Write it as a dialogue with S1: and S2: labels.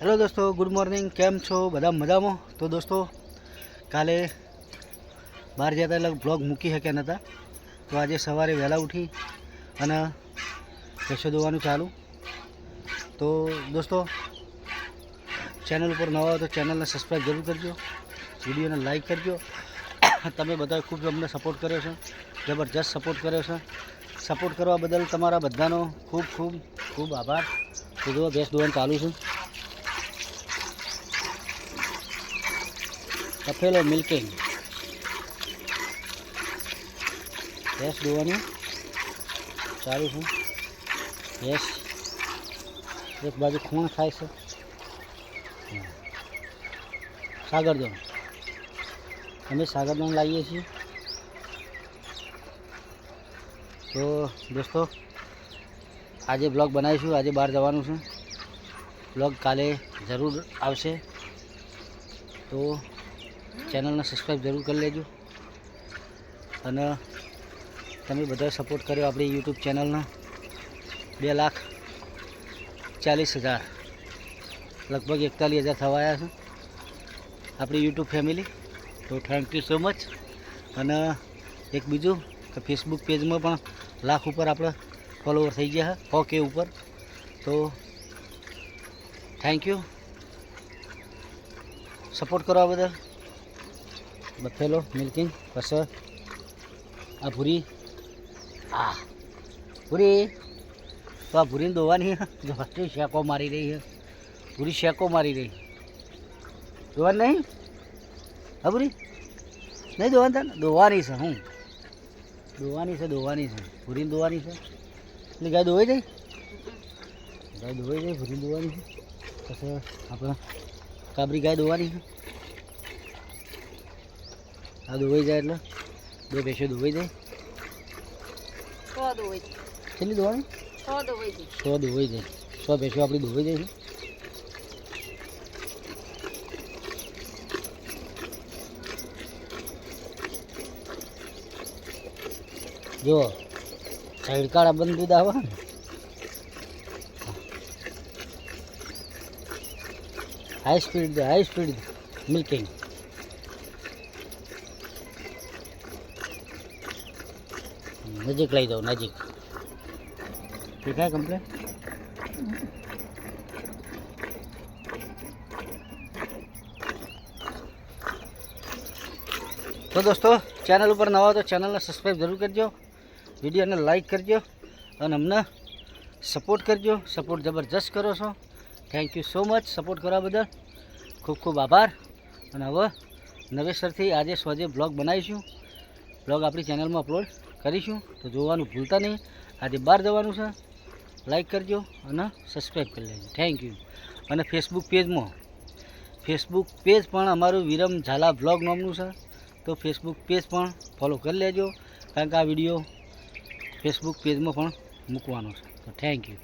S1: Hello દોસ્તો, good morning. કેમ છો? બધા મજામાં? તો દોસ્તો, કાલે બહાર જતા એટલે બ્લોગ મૂકી શક્યા નહોતા તો આજે સવારે વહેલા ઉઠી અને રસો ધોવાનું ચાલુ. તો દોસ્તો ચેનલ ઉપર નવા હોય તો ચેનલને સબસ્ક્રાઈબ જરૂર કરજો. વિડીયોને લાઈક કરજો. તમે બધા ખૂબ અમને સપોર્ટ કર્યો છે. જબરજસ્ત સપોર્ટ કર્યો છે. સપોર્ટ કરવા બદલ તમારા બધાનો ખૂબ ખૂબ ખૂબ આભાર. તો જુઓ ભેંસ ચાલુ છે. તપેલો મિલ્કિંગ ગેસ દોવાનું. ચાલુ છે. ગેસ એક બાજુ ખૂણ થાય છે. સાગરદોન અમે સાગરદોન લાવીએ છીએ. તો દોસ્તો, આજે બ્લોગ બનાવીશું. આજે બહાર જવાનું છે. બ્લોગ કાલે જરૂર આવશે. તો ચેનલને સબસ્ક્રાઈબ જરૂર કરી લેજો. અને તમે બધા સપોર્ટ કર્યો આપણી યુટ્યુબ ચેનલને. બે લાખ ચાલીસ હજાર. લગભગ એકતાલીસ હજાર થવા આવ્યા છે. આપણી યુટ્યુબ ફેમિલી તો થેન્ક યુ સો મચ અને એક બીજું કે ફેસબુક પેજમાં પણ લાખ ઉપર આપણે ફોલોવર થઈ ગયા સો કે ઉપર. તો થેન્ક યુ સપોર્ટ કરવા બદલ બફેલો મિલ્કિંગ પછી આ ભૂરી. આ ભૂરી. તો આ ભૂરીને દોવાની જો શેકો મારી રહી છે. ભૂરી શેકો મારી રહી. દોવાની નહીં? હા, ભૂરી? નહીં દોવાની તને દોવાની છે, હું. દોવાની છે દોવાની છે. ભૂરીને દોવાની છે. એટલે ગાય દોવાઈ જાય? ગાય દોવાઈ જાય, ભૂરીને દોવાની છે. પછી આપણે કાબરી ગાય દોવાની છે. આ દોવાઈ જાય એટલે. બે ભેંસો દોવાઈ જાય. કેટલી દોવાનું
S2: સો દોવાઈ
S1: જાય. સો ભેંસો આપણી દોવાઈ જાય છે. જો સાઈડ કાળા બંધ દૂધ આવે ને. High speed high speed milking. નજીક લઈ જાઓ નજીક. દેખાય કમ્પ્લેટ તો દોસ્તો ચેનલ ઉપર નવા તો ચેનલને સબસ્ક્રાઈબ જરૂર કરજો, વિડીયોને લાઈક કરજો, અને અમને સપોર્ટ કરજો. સપોર્ટ જબરજસ્ત કરો છો. Thank you so much support કરવા બદલ ખૂબ ખૂબ આભાર. અને હવે નવેસરથી આજે સ્વજે બ્લોગ બનાવીશું. બ્લોગ આપણી ચેનલમાં અપલોડ કરીશું. તો જોવાનું ભૂલતા નહીં. આજે બહાર જવાનું છે. લાઈક કરજો અને સબસ્ક્રાઈબ કરી લેજો. થેન્ક યુ અને ફેસબુક પેજમાં ફેસબુક પેજ પણ અમારું વિરમ ઝાલા બ્લોગ નામનું છે. તો ફેસબુક પેજ પણ ફોલો કરી લેજો. કારણ કે આ વીડિયો ફેસબુક પેજમાં પણ મૂકવાનો છે. તો થેન્ક યુ